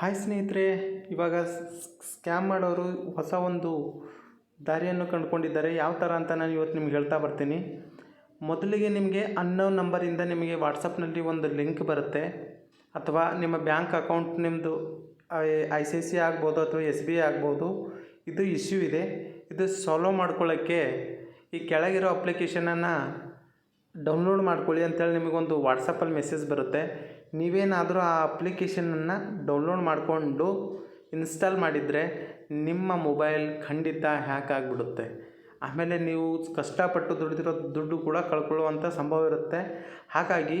Hi ಸ್ನೇಹಿತರೆ, ಇವಾಗ scam ಮಾಡೋರು ಹೊಸ ಒಂದು ದಾರಿಯನ್ನು ಕಂಡುಕೊಂಡಿದ್ದಾರೆ. ಯಾವ ಥರ ಅಂತ ನಾನು ಇವತ್ತು ನಿಮ್ಗೆ ಹೇಳ್ತಾ ಬರ್ತೀನಿ. ಮೊದಲಿಗೆ ನಿಮಗೆ ಅನ್ನೋನ್ ನಂಬರಿಂದ ನಿಮಗೆ ವಾಟ್ಸಪ್ನಲ್ಲಿ ಒಂದು ಲಿಂಕ್ ಬರುತ್ತೆ. ಅಥವಾ ನಿಮ್ಮ ಬ್ಯಾಂಕ್ ಅಕೌಂಟ್ ನಿಮ್ಮದು ಐ ಸಿ ಸಿ ಆಗ್ಬೋದು ಅಥವಾ ಎಸ್ ಬಿ ಐ ಆಗ್ಬೋದು. ಇದು ಇಶ್ಯೂ ಇದೆ. ಇದು ಸಾಲ್ವ್ ಮಾಡ್ಕೊಳ್ಳೋಕ್ಕೆ ಈ ಕೆಳಗಿರೋ ಅಪ್ಲಿಕೇಶನನ್ನು ಡೌನ್ಲೋಡ್ ಮಾಡ್ಕೊಳ್ಳಿ ಅಂತೇಳಿ ನಿಮಗೊಂದು ವಾಟ್ಸಪ್ಪಲ್ಲಿ ಮೆಸೇಜ್ ಬರುತ್ತೆ. ನೀವೇನಾದರೂ ಆ ಅಪ್ಲಿಕೇಶನನ್ನು ಡೌನ್ಲೋಡ್ ಮಾಡಿಕೊಂಡು ಇನ್ಸ್ಟಾಲ್ ಮಾಡಿದರೆ ನಿಮ್ಮ ಮೊಬೈಲ್ ಖಂಡಿತ ಹ್ಯಾಕ್ ಆಗಿಬಿಡುತ್ತೆ. ಆಮೇಲೆ ನೀವು ಕಷ್ಟಪಟ್ಟು ದುಡಿದಿರೋ ದುಡ್ಡು ಕೂಡ ಕಳ್ಕೊಳ್ಳುವಂಥ ಸಂಭವ ಇರುತ್ತೆ. ಹಾಗಾಗಿ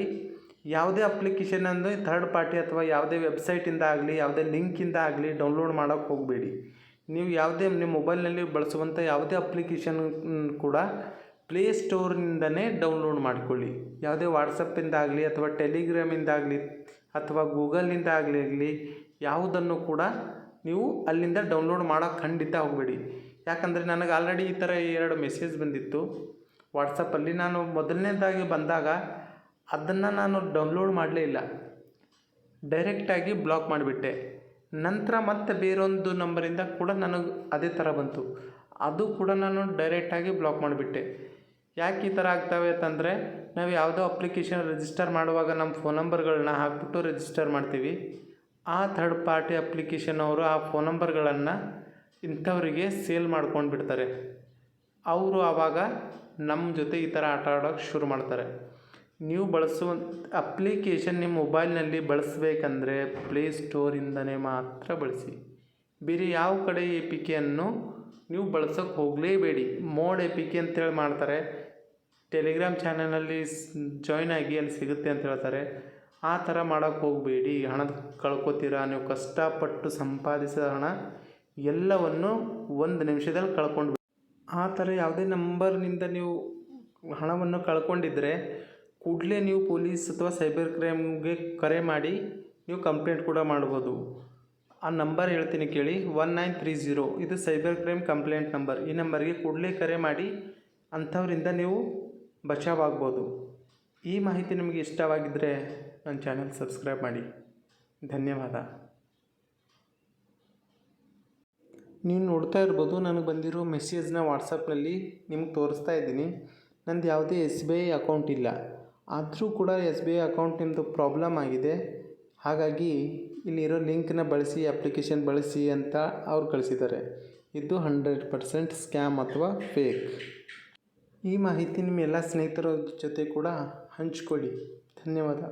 ಯಾವುದೇ ಅಪ್ಲಿಕೇಶನ್ ಅಂದರೆ ಥರ್ಡ್ ಪಾರ್ಟಿ ಅಥವಾ ಯಾವುದೇ ವೆಬ್ಸೈಟಿಂದ ಆಗಲಿ, ಯಾವುದೇ ಲಿಂಕಿಂದ ಆಗಲಿ ಡೌನ್ಲೋಡ್ ಮಾಡೋಕ್ಕೆ ಹೋಗಬೇಡಿ. ನೀವು ಯಾವುದೇ ನಿಮ್ಮ ಮೊಬೈಲ್ನಲ್ಲಿ ಬಳಸುವಂಥ ಯಾವುದೇ ಅಪ್ಲಿಕೇಶನ್ ಕೂಡ ಪ್ಲೇ ಸ್ಟೋರ್ನಿಂದನೇ ಡೌನ್ಲೋಡ್ ಮಾಡಿಕೊಳ್ಳಿ. ಯಾವುದೇ ವಾಟ್ಸಪ್ಪಿಂದಾಗಲಿ ಅಥವಾ ಟೆಲಿಗ್ರಾಮಿಂದ ಆಗಲಿ ಅಥವಾ ಗೂಗಲ್ನಿಂದ ಆಗಲಿ ಆಗಲಿ, ಯಾವುದನ್ನು ಕೂಡ ನೀವು ಅಲ್ಲಿಂದ ಡೌನ್ಲೋಡ್ ಮಾಡೋಕೆ ಖಂಡಿತ ಹೋಗಬೇಡಿ. ಯಾಕಂದರೆ ನನಗೆ ಆಲ್ರೆಡಿ ಈ ಥರ ಎರಡು ಮೆಸೇಜ್ ಬಂದಿತ್ತು. ವಾಟ್ಸಪ್ಪಲ್ಲಿ ನಾನು ಮೊದಲನೇದಾಗಿ ಬಂದಾಗ ಅದನ್ನು ನಾನು ಡೌನ್ಲೋಡ್ ಮಾಡಲೇ ಇಲ್ಲ. ಡೈರೆಕ್ಟಾಗಿ ಬ್ಲಾಕ್ ಮಾಡಿಬಿಟ್ಟೆ. ನಂತರ ಮತ್ತೆ ಬೇರೊಂದು ನಂಬರಿಂದ ಕೂಡ ನನಗೆ ಅದೇ ಥರ ಬಂತು. ಅದು ಕೂಡ ನಾನು ಡೈರೆಕ್ಟಾಗಿ ಬ್ಲಾಕ್ ಮಾಡಿಬಿಟ್ಟೆ. ಯಾಕೆ ಈ ಥರ ಆಗ್ತವೆ ಅಂತಂದರೆ ನಾವು ಯಾವುದೋ ಅಪ್ಲಿಕೇಶನ್ ರಿಜಿಸ್ಟರ್ ಮಾಡುವಾಗ ನಮ್ಮ ಫೋನ್ ನಂಬರ್ಗಳನ್ನ ಹಾಕ್ಬಿಟ್ಟು ರಿಜಿಸ್ಟರ್ ಮಾಡ್ತೀವಿ. ಆ ಥರ್ಡ್ ಪಾರ್ಟಿ ಅಪ್ಲಿಕೇಶನ್ ಅವರು ಆ ಫೋನ್ ನಂಬರ್ಗಳನ್ನು ಇಂಥವರಿಗೆ ಸೇಲ್ ಮಾಡ್ಕೊಂಡು ಬಿಡ್ತಾರೆ. ಅವರು ಆವಾಗ ನಮ್ಮ ಜೊತೆ ಈ ಥರ ಆಟ ಆಡೋಕ್ಕೆ ಶುರು ಮಾಡ್ತಾರೆ. ನೀವು ಬಳಸುವ ಅಪ್ಲಿಕೇಶನ್ ನಿಮ್ಮ ಮೊಬೈಲ್ನಲ್ಲಿ ಬಳಸಬೇಕಂದ್ರೆ ಪ್ಲೇ ಸ್ಟೋರಿಂದನೇ ಮಾತ್ರ ಬಳಸಿ. ಬೇರೆ ಯಾವ ಕಡೆ ಈ ಪಿ ಕೆಯನ್ನು ನೀವು ಬಳಸೋಕ್ಕೆ ಹೋಗಲೇಬೇಡಿ. ಮೋಡ್ ಎ ಪಿ ಕೆ ಅಂತೇಳಿ ಮಾಡ್ತಾರೆ. ಟೆಲಿಗ್ರಾಮ್ ಚಾನಲಲ್ಲಿ ಜಾಯ್ನ್ ಆಗಿ ಅಲ್ಲಿ ಸಿಗುತ್ತೆ ಅಂತ ಹೇಳ್ತಾರೆ. ಆ ಥರ ಮಾಡೋಕ್ಕೆ ಹೋಗಬೇಡಿ. ಹಣ ಕಳ್ಕೊತೀರಾ? ನೀವು ಕಷ್ಟಪಟ್ಟು ಸಂಪಾದಿಸಿದ ಹಣ ಎಲ್ಲವನ್ನು ಒಂದು ನಿಮಿಷದಲ್ಲಿ ಕಳ್ಕೊಂಡು ಆ ಥರ ಯಾವುದೇ ನಂಬರ್ನಿಂದ ನೀವು ಹಣವನ್ನು ಕಳ್ಕೊಂಡಿದ್ದರೆ ಕೂಡಲೇ ನೀವು ಪೊಲೀಸ್ ಅಥವಾ ಸೈಬರ್ ಕ್ರೈಮ್ಗೆ ಕರೆ ಮಾಡಿ ನೀವು ಕಂಪ್ಲೇಂಟ್ ಕೂಡ ಮಾಡ್ಬೋದು. ಆ ನಂಬರ್ ಹೇಳ್ತೀನಿ ಕೇಳಿ ಒನ್ ನೈನ್ ತ್ರೀ ಝೀರೋ ಇದು ಸೈಬರ್ ಕ್ರೈಮ್ ಕಂಪ್ಲೇಂಟ್ ನಂಬರ್ ಈ ನಂಬರ್ಗೆ ಕೂಡಲೇ ಕರೆ ಮಾಡಿ, ಅಂಥವರಿಂದ ನೀವು ಬಚಾವಾಗ್ಬೋದು. ಈ ಮಾಹಿತಿ ನಿಮಗೆ ಇಷ್ಟವಾಗಿದ್ದರೆ ನನ್ನ ಚಾನಲ್ ಸಬ್ಸ್ಕ್ರೈಬ್ ಮಾಡಿ. ಧನ್ಯವಾದ. ನೀವು ನೋಡ್ತಾ ಇರ್ಬೋದು, ನನಗೆ ಬಂದಿರೋ ಮೆಸೇಜ್ನ ವಾಟ್ಸಪ್ನಲ್ಲಿ ನಿಮ್ಗೆ ತೋರಿಸ್ತಾ ಇದ್ದೀನಿ. ನಂದು ಯಾವುದೇ ಎಸ್ ಬಿ ಐ ಅಕೌಂಟ್ ಇಲ್ಲ. ಆದರೂ ಕೂಡ ಎಸ್ ಬಿ ಐ ಅಕೌಂಟ್ ನಿಮ್ಮದು ಪ್ರಾಬ್ಲಮ್ ಆಗಿದೆ. ಹಾಗಾಗಿ ಇಲ್ಲಿರೋ ಲಿಂಕ್ನ ಬಳಸಿ, ಅಪ್ಲಿಕೇಶನ್ ಬಳಸಿ ಅಂತ ಅವ್ರು ಕಳಿಸಿದ್ದಾರೆ. ಇದು ಹಂಡ್ರೆಡ್ ಪರ್ಸೆಂಟ್ ಸ್ಕ್ಯಾಮ್ ಅಥವಾ ಫೇಕ್. ಈ ಮಾಹಿತಿ ನಿಮ್ಮ ಎಲ್ಲ ಸ್ನೇಹಿತರ ಜೊತೆ ಕೂಡ ಹಂಚಿಕೊಳ್ಳಿ. ಧನ್ಯವಾದ.